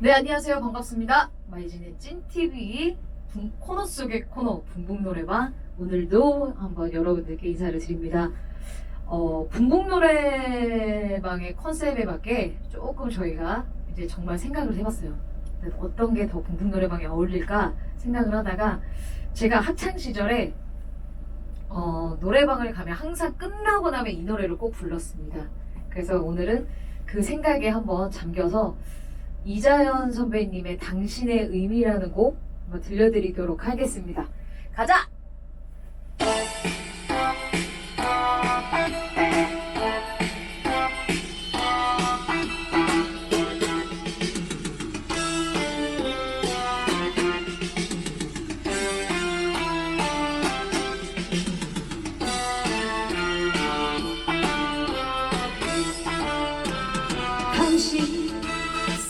네, 안녕하세요. 반갑습니다. 마이진의 찐TV 코너 속의 코너 붕붕 노래방 오늘도 한번 여러분들께 인사를 드립니다. 어, 붕붕 노래방의 컨셉에 맞게 조금 저희가 이제 정말 생각을 해봤어요. 어떤 게더 붕붕 노래방에 어울릴까 생각을 하다가 제가 학창 시절에 어, 노래방을 가면 항상 끝나고 나면 이 노래를 꼭 불렀습니다. 그래서 오늘은 그 생각에 한번 잠겨서 이자연 선배님의 당신의 의미라는 곡 한번 들려드리도록 하겠습니다. 가자!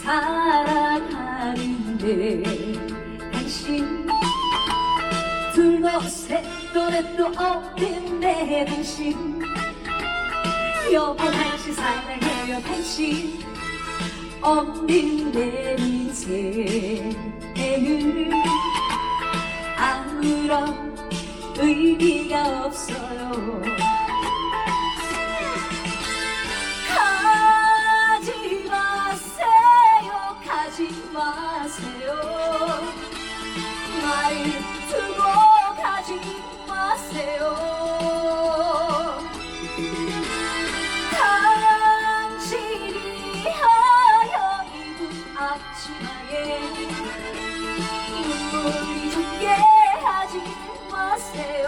사랑하는데 당신 셋도 넷도 없는데 당신 여보 당신 사랑해요 당신 없는 내 인생에는 아무런 의미가 없어요 마세요. 나를 두고 가지 마세요. 당신이 젖게 하지 마세요.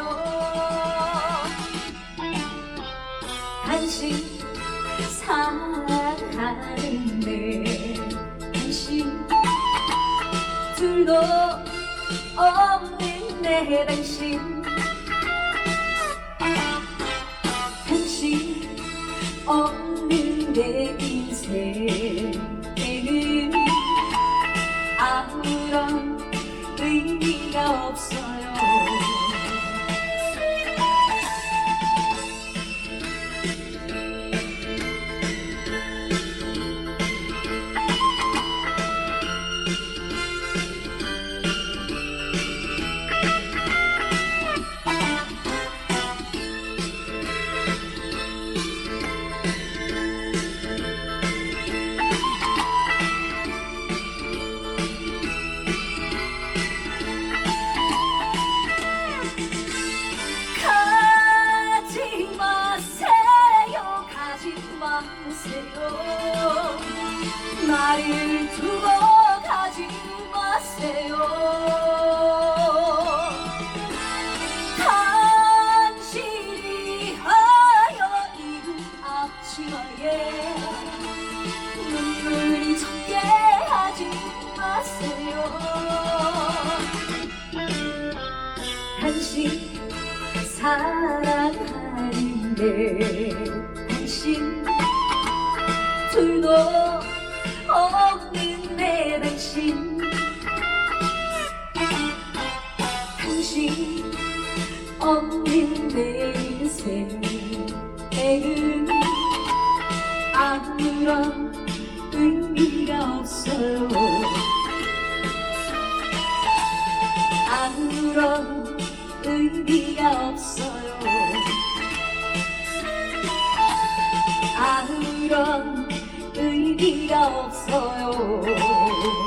사랑하는데 당신 둘도 없는 내 당신. 당신 없는 내 인생에는 아무런 의미가 없어 마세요. 나를 두고 가지 마세요. 당신이 하여 입은 앞치마에 눈물이 젖게 하지 마세요. 당신 사랑하는데 둘도 없는 내 당신 당신 없는 내 인생에는 아무런 의미가 없어요 아무런 의미가 없어요. 아무런 feet of soil.